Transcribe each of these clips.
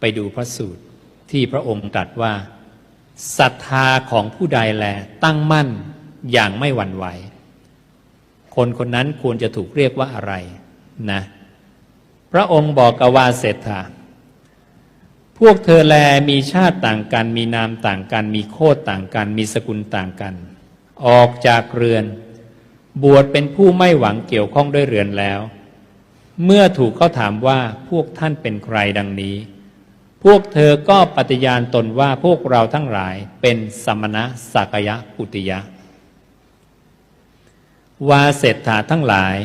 ไปดูพระสูตรที่พระองค์ตรัสว่าศรัทธาของผู้ใดแลตั้งมั่นอย่างไม่หวั่นไหว คนคนนั้นควรจะถูกเรียกว่าอะไรนะ พระองค์บอกกว่าเศรษฐาพวกเธอแลมีชาติต่างกัน มีนามต่างกัน มีโคตต่างกัน มีสกุลต่างกัน ออกจากเรือน บวชเป็นผู้ไม่หวังเกี่ยวข้องด้วยเรือนแล้ว เมื่อถูกเขาถามว่าพวกท่านเป็นใครดังนี้ พวกเธอก็ปฏิญาณตนว่าพวกเราทั้งหลายเป็นสมณะสักยะปุติยะ วาเศรษฐาทั้งหลาย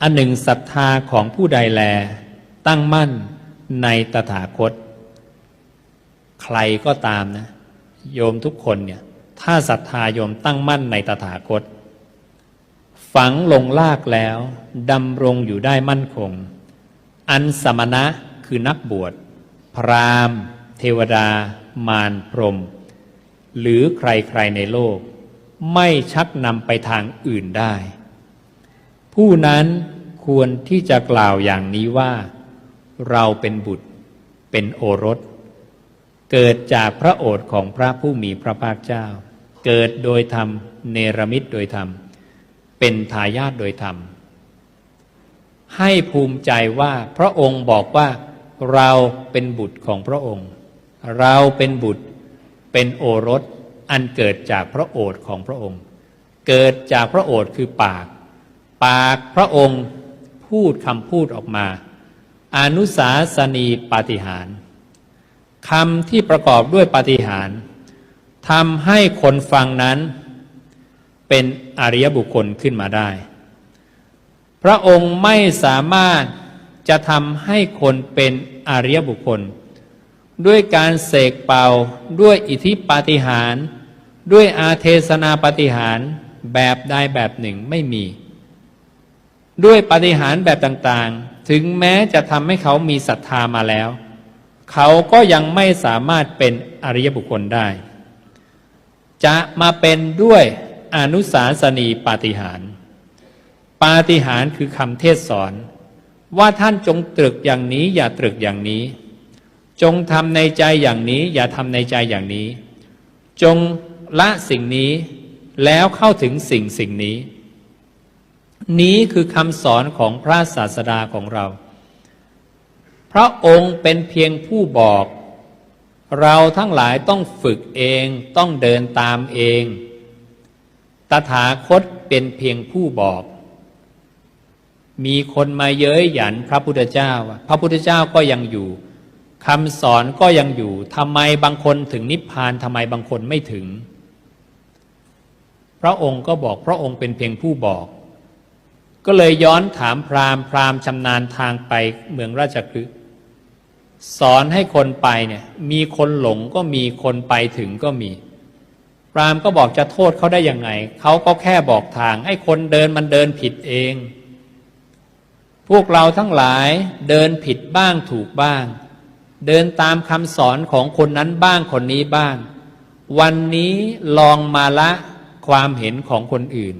อันหนึ่งศรัทธาของผู้ใดแล ตั้งมั่นในตถาคต ใครก็ตามนะ โยมทุกคนเนี่ย ถ้าศรัทธาโยมตั้งมั่นในตถาคต ฝังลงลากแล้วดำรงอยู่ได้มั่นคง อันสมณะคือนักบวช พรามเทวดา มารพรม หรือใครๆในโลก ไม่ชักนำไปทางอื่นได้ ผู้นั้นควรที่จะกล่าวอย่างนี้ว่า เราเป็นบุตรเป็นโอรส เกิดจากพระโอษฐ์ของพระผู้มีพระภาคเจ้า เกิดโดยธรรม เนรมิตโดยธรรม เป็นทายาทโดยธรรม ให้ภูมิใจว่าพระองค์บอกว่า เราเป็นบุตรของพระองค์ เราเป็นบุตรเป็นโอรสอันเกิดจากพระโอษฐ์ของพระองค์ เกิดจากพระโอษฐ์คือปาก ปากพระองค์พูดคำพูดออกมา อนุสาสนีปาฏิหารคำที่ประกอบด้วยปาฏิหารทำให้คนฟังนั้น เป็นอริยบุคคลขึ้นมาได้ พระองค์ไม่สามารถ จะทำให้คนเป็นอริยบุคคล ด้วยการเสกเป่าด้วยอิทธิปาฏิหารด้วยอาเทศนาปาฏิหารแบบใดแบบหนึ่งไม่มี ด้วยปาฏิหารแบบต่างๆ ถึงแม้จะทำให้เขามีศรัทธามาแล้ว เขาก็ยังไม่สามารถเป็นอริยบุคคลได้ จะมาเป็นด้วยอนุสาสนีปาฏิหารปาฏิหารคือคำเทศสอน ว่าท่านจงตรึกอย่างนี้ อย่าตรึกอย่างนี้ จงทำในใจอย่างนี้ อย่าทำในใจอย่างนี้ จงละสิ่งนี้แล้วเข้าถึงสิ่งสิ่งนี้ นี้คือคำสอนของพระศาสดาของเรา พระองค์เป็นเพียงผู้บอก เราทั้งหลายต้องฝึกเองต้องเดินตามเอง ตถาคตเป็นเพียงผู้บอก มีคนมาเย้ยหยันพระพุทธเจ้า พระพุทธเจ้าก็ยังอยู่คำสอนก็ยังอยู่ทำไมบางคนถึงนิพพานทำไมบางคนไม่ถึง พระองค์ก็บอกพระองค์เป็นเพียงผู้บอก ก็เลยย้อนถามพราหมณ์พราหมณ์ชำนาญทางไปเมืองราชคฤห์สอนให้คนไปเนี่ยมีคนหลงก็มีคนไปถึงก็มี พราหมณ์ก็บอกจะโทษเขาได้ยังไงเขาก็แค่บอกทางให้คนเดินมันเดินผิดเอง พวกเราทั้งหลายเดินผิดบ้างถูกบ้าง เดินตามคำสอนของคนนั้นบ้างคนนี้บ้าง วันนี้ลองมาละความเห็นของคนอื่น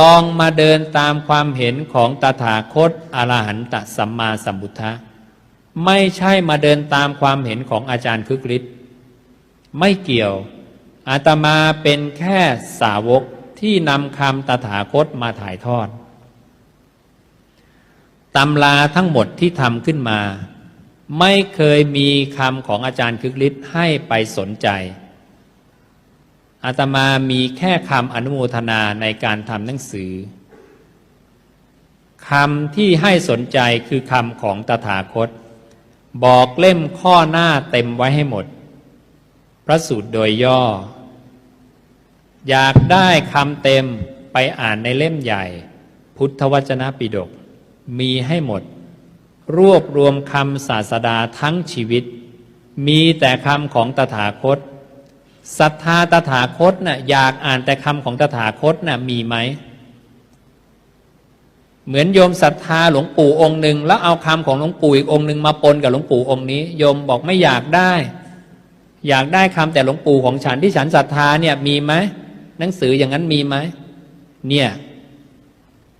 ลองมาเดินตามความเห็นของตถาคตอรหันตสัมมาสัมพุทธะไม่ใช่มาเดินตามความเห็นของอาจารย์คึกฤทธิ์ไม่เกี่ยวอาตมาเป็นแค่สาวกที่นำคำตถาคตมาถ่ายทอด ตำราทั้งหมดที่ทำขึ้นมา ไม่เคยมีคำของอาจารย์คึกฤทธิ์ให้ไปสนใจ อาตมามีแค่คำอนุโมทนาในการทำหนังสือคำที่ให้สนใจคือคำของตถาคต บอกเล่มข้อหน้าเต็มไว้ให้หมด พระสูตรโดยย่อ อยากได้คำเต็มไปอ่านในเล่มใหญ่ พุทธวจนะปิฎก มีให้หมด รวบรวมคำศาสดาทั้งชีวิต มีแต่คำของตถาคตศรัทธาตถาคตนะ่ะอยากอ่านแต่คำของตถาคตนะ่ะมีไหม เหมือนโยมศรัทธาหลวงปู่องค์หนึ่งแล้วเอาคำของหลวงปู่อีกองค์หนึ่งมาปนกับหลวงปู่องค์นี้โยมบอกไม่อยากได้ อยากได้คำแต่หลวงปู่ของฉันที่ฉันศรัทธาเนี่ยมีไหมหนังสืออย่างนั้นมีไหมเนี่ย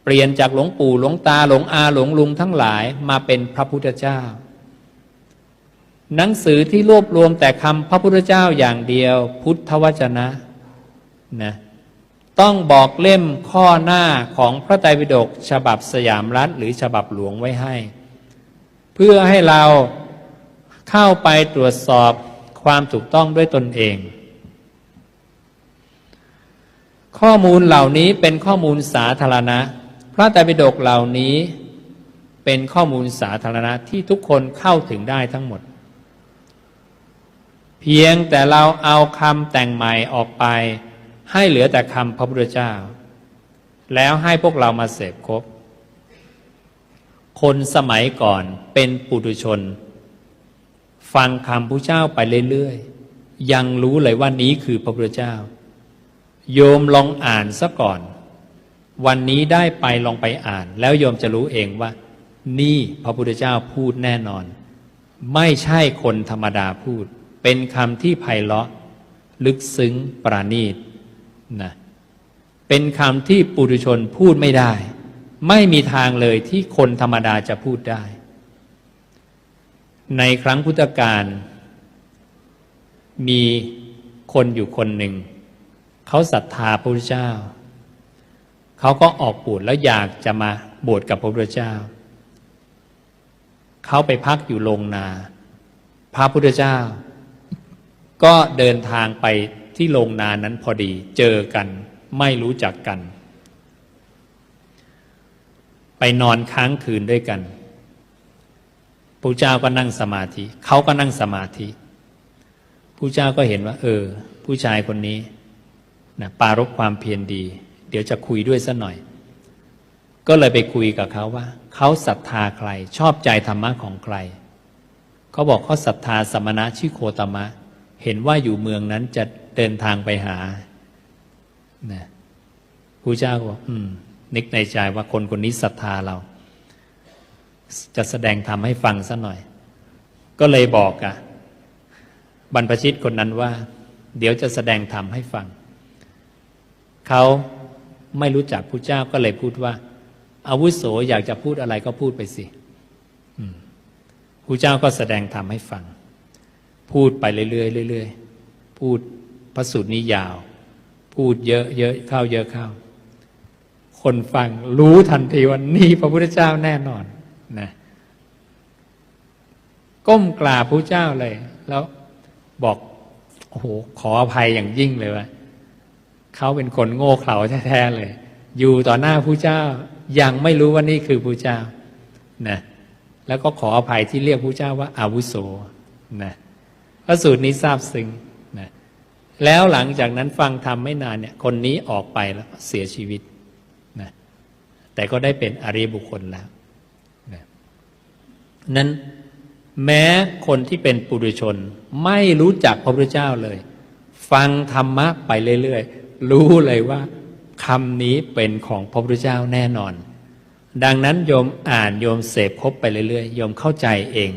เปลี่ยนจากหลวงปู่หลวงตาหลวงอาหลวงลุงทั้งหลายมาเป็นพระพุทธเจ้า หนังสือที่รวบรวมแต่คำพระพุทธเจ้าอย่างเดียว พุทธวจนะนะต้องบอกเล่มข้อหน้าของพระไตรปิฎกฉบับสยามรัฐหรือฉบับหลวงไว้ให้ เพื่อให้เราเข้าไปตรวจสอบความถูกต้องด้วยตนเอง ข้อมูลเหล่านี้เป็นข้อมูลสาธารณะ พระไตรปิฎกเหล่านี้เป็นข้อมูลสาธารณะที่ทุกคนเข้าถึงได้ทั้งหมด เพียงแต่เราเอาคำแต่งใหม่ออกไป ให้เหลือแต่คำพระพุทธเจ้า แล้วให้พวกเรามาเสพครบ คนสมัยก่อนเป็นปุถุชน ฟังคำพระเจ้าไปเรื่อยๆ ยังรู้เลยว่านี้คือพระพุทธเจ้า โยมลองอ่านซะก่อน วันนี้ได้ไปลองไปอ่าน แล้วโยมจะรู้เองว่า นี่พระพุทธเจ้าพูดแน่นอน ไม่ใช่คนธรรมดาพูด เป็นคำที่ไพเราะ ลึกซึ้งปราณีตนะเป็นคำที่ปุถุชนพูดไม่ได้ ไม่มีทางเลยที่คนธรรมดาจะพูดได้ ในครั้งพุทธกาลมีคนอยู่คนหนึ่ง เขาศรัทธาพระพุทธเจ้า เขาก็ออกบวชแล้วอยากจะมาบวชกับพระพุทธเจ้า เขาไปพักอยู่โรงนา พระพุทธเจ้า ก็เดินทางไปที่โรงนานั้นพอดี เจอกันไม่รู้จักกัน ไปนอนค้างคืนด้วยกันพระเจ้าก็นั่งสมาธิ เขาก็นั่งสมาธิพระเจ้าก็เห็นว่า เออ ผู้ชายคนนี้นะปารบความเพียรดี เดี๋ยวจะคุยด้วยสัหน่อย ก็เลยไปคุยกับเขาว่า เขาศรัทธาใคร ชอบใจธรรมะของใคร เขาบอกเขาศรัทธาสมณะชื่อโคตมะ เห็นว่าอยู่เมืองนั้นจะเดินทางไปหานะพระเจ้าก็บอกอนึกในใจว่าคนคนนี้ศรัทธาเรา จะแสดงธรรมให้ฟังซะหน่อย ก็เลยบอกอะบรรพชิตคนนั้นว่า เดี๋ยวจะแสดงธรรมให้ฟัง เขา ไม่รู้จักพระเจ้าก็เลยพูดว่าอาวุโสอยากจะพูดอะไรก็พูดไปสิพระเจ้าก็แสดงธรรมให้ฟัง พูดไปเรื่อยๆเรื่อยๆพูดพระสูตรนี้ยาว พูดเยอะเยอะเข้าเยอะเข้า คนฟังรู้ทันทีว่านี่พระพุทธเจ้าแน่นอนนะก้มกราบพระเจ้าเลย แล้วบอกโอ้โหขออภัยอย่างยิ่งเลยว่า เขาเป็นคนโง่เขลาแท้ๆเลย อยู่ต่อหน้าพระเจ้ายังไม่รู้ว่านี่คือพระเจ้านะแล้วก็ขออภัยที่เรียกพระเจ้าว่าอาวุโสนะพระสูตรนี้ทราบซึ้งนะแล้วหลังจากนั้นฟังธรรมไม่นานเนี่ยคนนี้ออกไปแล้วเสียชีวิตนะแต่ก็ได้เป็นอริบุคคลแล้วนะนั้นแม้คนที่เป็นปุถุชนไม่รู้จักพระพุทธเจ้าเลย ฟังธรรมะไปเรื่อยๆ รู้เลยว่าคำนี้เป็นของพระพุทธเจ้าแน่นอน ดังนั้นโยมอ่านโยมเสพคบไปเรื่อยๆโยมเข้าใจเอง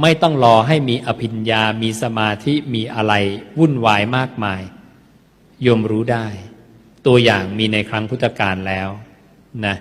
ไม่ต้องรอให้มีอภิญญา มีสมาธิมีอะไรวุ่นวายมากมาย โยมรู้ได้ ตัวอย่างมีในครั้งพุทธกาลแล้วนะ